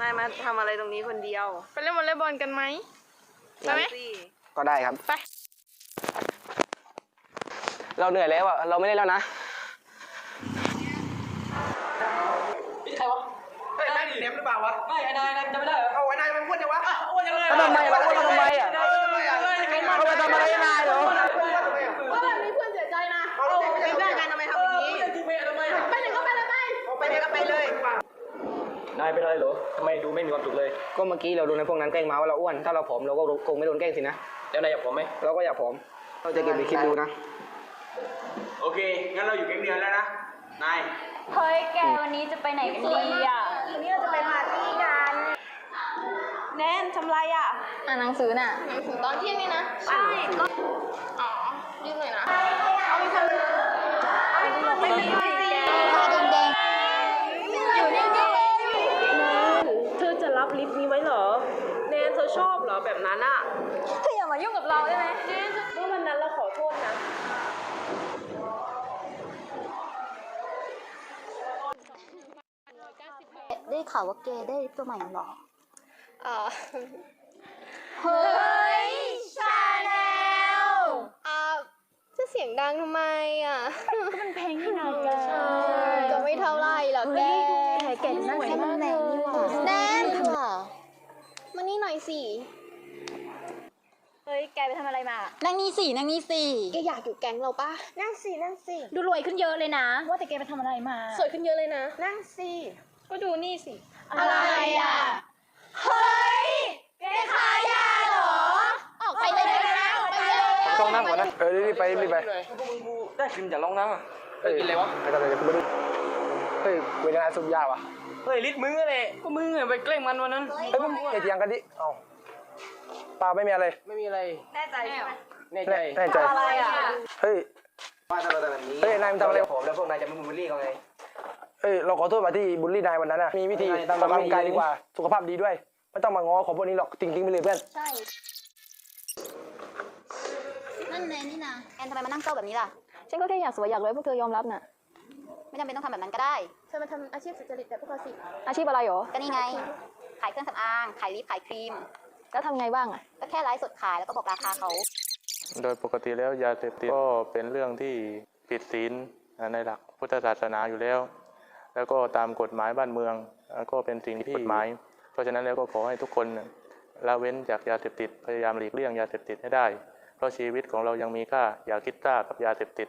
นายมาทำอะไรตรงนี้คนเดียวไปเล่นวอลเลย์บอลกันไหมไปไหมสิก็ได้ครับ ไป เราเหนื่อยแล้วอะเราไม่ได้แล้วนะใครวะเฮ้ยนายเนมหรือเปล่าวะไม่ไอ้นายนายจำไม่ได้เหรอเอาไว้นายมันพูดยังวะอ้วนจังเลยแล้วทำไมเรา นายเป็นอะไรเหรอทำไมดูไม่มีความสุขเลย ก็เมื่อกี้เราโดนในพวกนั้นแกล้งมาว่าเราอ้วน ถ้าเราผอมเราก็คงไม่โดนแกล้งสินะ แล้วนายอยากผมไหมเราก็อยากผอม เราจะเก็บไปคิดดูนะ โอเค งั้นเราอยู่แก๊งเดียวแล้วนะ นาย เฮ้ยแกวันนี้จะไปไหนกันดีอะทีนี้เราจะไปปาร์ตี้กัน แนนทำไรอะ อ่านหนังสือน่ะตอนเที่ยงนี่นะ ใช่ก็อ๋อยืมหน่อยนะ เอาอีกคนเอาอีกคนไม่เป็นไรสิ แดง อยู่นี่นี่เธอจะรับ ลิฟต์นี้ไว้เหรอ แนนเธอชอบเหรอแบบนั้นอะๆเธออย่ามายุ่งกับเราได้ไหมเมื่อวันนั้นเราขอโทษนะ ได้ข่าวว่าแกได้ตัวใหม่หรออ่าเฮ้ยชาแนลอ่าจะเสียงดังทำไมอะมันเพลงที่ไหนแกก็ไม่เท่าไรหรอกแกแกนั่งแค่นั่นแน่นี่หว่ ฮ้ย แกไปทำอะไรมา นั่งนี่สินั่งนี่สิแกอยากอยู่แก๊งเราปะนั่งสินั่งสิดูรวยขึ้นเยอะเลยนะ ว่าแต่แกไปทำอะไรมา สวยขึ้นเยอะเลยนะ นั่งสิก็ดูนี่สิ อะไรอะ เฮ้ย แกขายยาเหรอ ออกไปเลยนะออกไปเลยต้องนั่งก่อนนะ เออรีบไปรีบไปได้กินจากรองน้ำอะเออกินอะไรวะไปกันเลยเดี๋ยวกูไปดูเฮ้ยเวลาสุดยาวอะเฮ้ยลิดมึงอะไรก็มึงอะไปแกล้งมันวันนั้นเฮ้ยมึงอย่าเถียงกันดิ เอ้าเปล่าไม่มีอะไร ไม่มีอะไรแน่ใจใช่ไหมแน่ใจแน่ใจ อะไรอะเฮ้ยว่าถ้าเราทำแบบนี้เฮ้ยนายมันทำอะไรผมแล้วพวกนายจะไม่บูลลี่เขาไงเอ้ยเราขอโทษมาที่บุลลี่นายวันนั้นนะมีวิธีไม่เป็นไรออกกำลังกายดีกว่า สุขภาพดีด้วย ไม่ต้องมาง้อของพวกนี้หรอกทิ้งๆไปเลยเพื่อน ใช่ นั่นไงนี่นะแอนทำไมมานั่งเศร้าแบบนี้ล่ะ ฉันก็แค่อยากสวยอยากรวยพวกเธอยอมรับน่ะ ไม่จำเป็นต้องทำแบบนั้นก็ได้ เธอมาทำอาชีพสุจริตแบบพวกเราสิ อาชีพอะไรหรอ ก็นี่ไง ขายเครื่องสำอาง ขายลิป ขายครีม แล้วทำไงบ้างอะก็แค่ไลฟ์สดขายแล้วก็บอกราคาเขา โดยปกติแล้วยาเสพติดก็เป็นเรื่องที่ผิดศีลในหลักพุทธศาสนาอยู่แล้ว แล้วก็ตามกฎหมายบ้านเมืองก็เป็นสิ่งที่ผิดกฎหมาย เพราะฉะนั้นแล้วก็ขอให้ทุกคนละเว้นจากยาเสพติดพยายามหลีกเลี่ยงยาเสพติดให้ได้ เพราะชีวิตของเรายังมีค่าอย่าคิดกล้ากับยาเสพติด